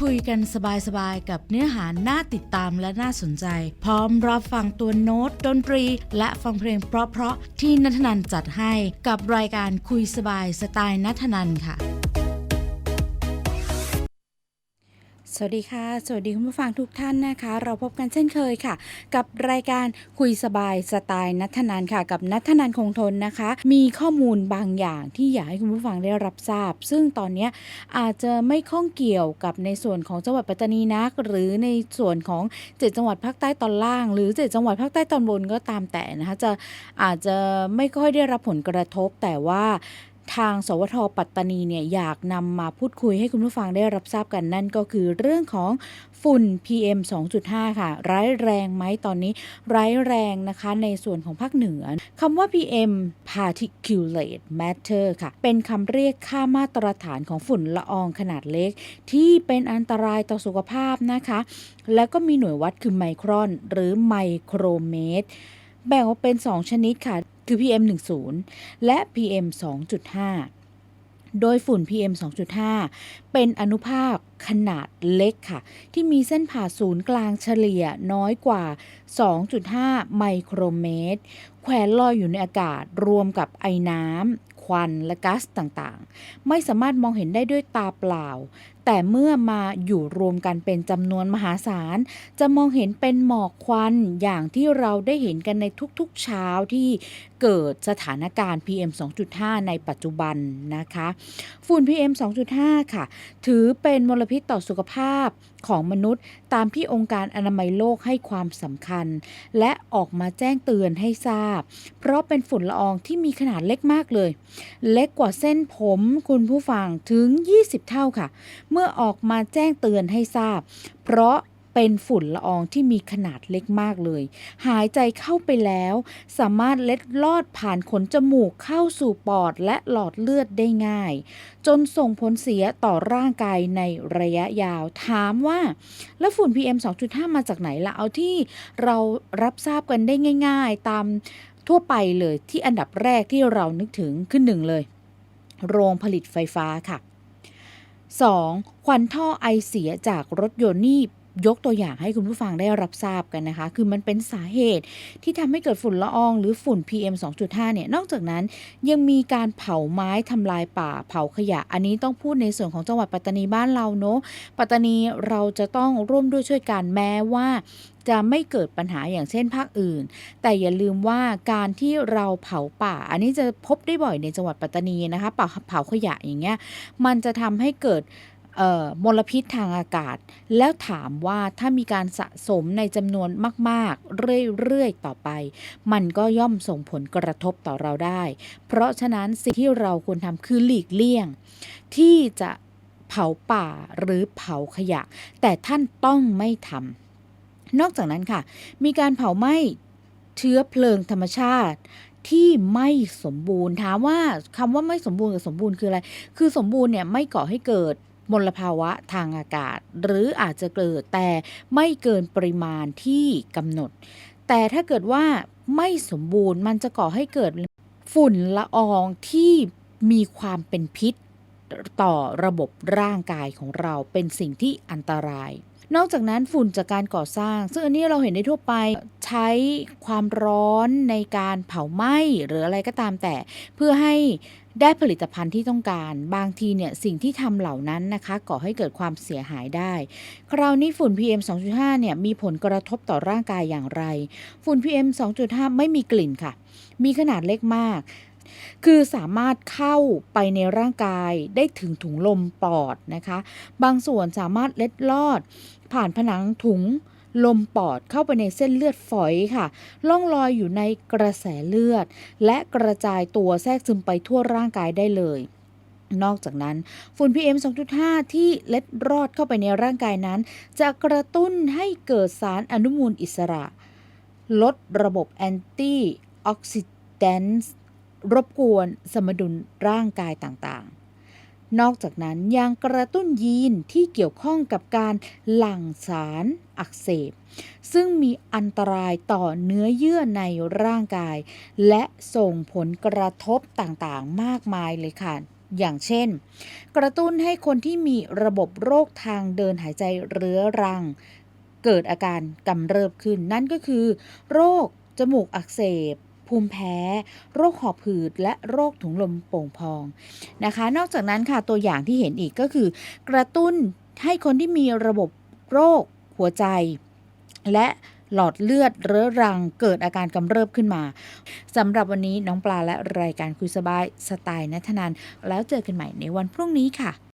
คุยกันสบายๆ กับเนื้อหาน่าติดตามและน่าสนใจ พร้อมรับฟังตัวโน้ตดนตรี และฟังเพลงเพราะๆที่นัทนันจัดให้กับรายการคุยสบายสไตล์นัทนันค่ะ สวัสดีค่ะ สวัสดีคุณผู้ฟังทุกท่านนะคะ เราพบกันเช่นเคยค่ะ กับรายการคุยสบายสไตล์นัทนันค่ะ กับนัทนันคงทนนะคะ มีข้อมูลบางอย่างที่อยากให้คุณผู้ฟังได้รับทราบ ซึ่งตอนนี้อาจจะไม่ข้องเกี่ยวกับในส่วนของจังหวัดปัตตานีนัก หรือในส่วนของเจ็ดจังหวัดภาคใต้ตอนล่าง หรือเจ็ดจังหวัดภาคใต้ตอนบนก็ตามแต่นะคะจะอาจจะไม่ค่อยได้รับผลกระทบแต่ว่า ทาง สวทปัตตานีเนี่ยอยากนำมาพูดคุยให้คุณผู้ฟังได้รับทราบกันนั่นก็คือเรื่องของฝุ่น PM 2.5 ค่ะ ร้ายแรงไหมตอนนี้ ร้ายแรงนะคะในส่วนของภาคเหนือคำว่า PM particulate matter ค่ะ เป็นคำเรียกค่ามาตรฐานของฝุ่นละอองขนาดเล็ก ที่เป็นอันตรายต่อสุขภาพนะคะ แล้วก็มีหน่วยวัดคือไมครอนหรือไมโครเมตร แบ่งออกเป็น 2 ชนิดค่ะ คือ PM 10และ PM 2.5 โดยฝุ่น PM 2.5 เป็นอนุภาคขนาดเล็กค่ะ ที่มีเส้นผ่าศูนย์กลางเฉลี่ยน้อยกว่า 2.5 ไมโครเมตร แขวนลอยอยู่ในอากาศรวมกับไอน้ำควันและก๊าซต่างๆ ไม่สามารถมองเห็นได้ด้วยตาเปล่าแต่เมื่อมาอยู่รวมกันเป็นจำนวนมหาศาล จะมองเห็นเป็นหมอกควันอย่างที่เราได้เห็นกันในทุกๆเช้าที่เกิดสถานการณ์ PM 2.5 ในปัจจุบันนะคะ ฝุ่น PM 2.5 ค่ะ ถือเป็นมลพิษต่อสุขภาพของมนุษย์ ตามที่องค์การอนามัยโลกให้ความสำคัญ และออกมาแจ้งเตือนให้ทราบ เพราะเป็นฝุ่นละอองที่มีขนาดเล็กมากเลย เล็กกว่าเส้นผมคุณผู้ฟังถึง 20 เท่าค่ะ เมื่อื่อออกมาแจ้งเตือนให้ทราบ เพราะเป็นฝุ่นละอองที่มีขนาดเล็กมากเลย หายใจเข้าไปแล้ว สามารถเล็ดลอดผ่านขนจมูกเข้าสู่ปอดและหลอดเลือดได้ง่าย จนส่งผลเสียต่อร่างกายในระยะยาว ถามว่า แล้วฝุ่น PM 2.5 มาจากไหนล่ะเอาที่เรารับทราบกันได้ง่าย ๆ ตามทั่วไปเลยที่อันดับแรกที่เรานึกถึงขึ้นหนึ่งเลย โรงผลิตไฟฟ้าค่ะ 2. ควันท่อไอเสียจากรถยนต์นี่ยกตัวอย่างให้คุณผู้ฟังได้รับทราบกันนะคะ คือมันเป็นสาเหตุที่ทำให้เกิดฝุ่นละออง หรือฝุ่น PM 2.5 เนี่ย นอกจากนั้นยังมีการเผาไม้ทำลายป่าเผาขยะ อันนี้ต้องพูดในส่วนของจังหวัดปัตตานีบ้านเราเนาะ ปัตตานีเราจะต้องร่วมด้วยช่วยกันแม้ว่าจะไม่เกิดปัญหาอย่างเช่นภาคอื่น แต่อย่าลืมว่าการที่เราเผาป่า อันนี้จะพบได้บ่อยในจังหวัดปัตตานีนะคะเผาเผาขยะอย่างเงี้ย มันจะทำให้เกิดมลพิษทางอากาศ แล้วถามว่าถ้ามีการสะสมในจำนวนมาก ๆ เรื่อย ๆ ต่อไป มันก็ย่อมส่งผลกระทบต่อเราได้ เพราะฉะนั้นสิ่งที่เราควรทำคือหลีกเลี่ยง ที่จะเผาป่าหรือเผาขยะ แต่ท่านต้องไม่ทำ นอกจากนั้นค่ะ มีการเผาไหม้เชื้อเพลิงธรรมชาติที่ไม่สมบูรณ์ถามว่าคำว่าไม่สมบูรณ์กับสมบูรณ์คืออะไร คือสมบูรณ์เนี่ยไม่ก่อให้เกิดมลภาวะทางอากาศ หรืออาจจะเกิดแต่ไม่เกินปริมาณที่กำหนด แต่ถ้าเกิดว่าไม่สมบูรณ์มันจะก่อให้เกิดฝุ่นละอองที่มีความเป็นพิษต่อระบบร่างกายของเราเป็นสิ่งที่อันตราย นอกจากนั้นฝุ่นจากการก่อสร้าง ซึ่งอันนี้เราเห็นได้ทั่วไปใช้ความร้อนในการเผาไหม้หรืออะไรก็ตามแต่ เพื่อให้ได้ผลิตภัณฑ์ที่ต้องการ บางทีเนี่ยสิ่งที่ทำเหล่านั้นนะคะก่อให้เกิดความเสียหายได้ คราวนี้ฝุ่น PM 2.5เนี่ยมีผลกระทบต่อร่างกายอย่างไร ฝุ่น PM 2.5 ไม่มีกลิ่นค่ะ มีขนาดเล็กมาก คือสามารถเข้าไปในร่างกายได้ถึงถุงลมปอดนะคะ บางส่วนสามารถเล็ดลอด ผ่านผนังถุงลมปอดเข้าไปในเส้นเลือดฝอยค่ะ ล่องลอยอยู่ในกระแสเลือด และกระจายตัวแทรกซึมไปทั่วร่างกายได้เลย นอกจากนั้น ฝุ่น PM 2.5 ที่เล็ดรอดเข้าไปในร่างกายนั้น จะกระตุ้นให้เกิดสารอนุมูลอิสระ ลดระบบแอนตี้ออกซิแดนซ์ รบกวนสมดุลร่างกายต่างๆ นอกจากนั้นยังกระตุ้นยีนที่เกี่ยวข้องกับการหลั่งสารอักเสบ ซึ่งมีอันตรายต่อเนื้อเยื่อในร่างกาย และส่งผลกระทบต่างๆ มากมายเลยค่ะอย่างเช่น กระตุ้นให้คนที่มีระบบโรคทางเดินหายใจเรื้อรัง เกิดอาการกำเริบขึ้นนั่นก็คือ โรคจมูกอักเสบ ภูมิแพ้ โรคหอบหืด และโรคถุงลมโป่งพองนะคะ นอกจากนั้นค่ะตัวอย่างที่เห็นอีกก็คือ กระตุ้นให้คนที่มีระบบโรคหัวใจ และหลอดเลือดเรื้อรังเกิดอาการกำเริบขึ้นมาสำหรับวันนี้น้องปลาและรายการคุยสบายสไตล์นัทนันแล้วเจอกันใหม่ในวันพรุ่งนี้ค่ะ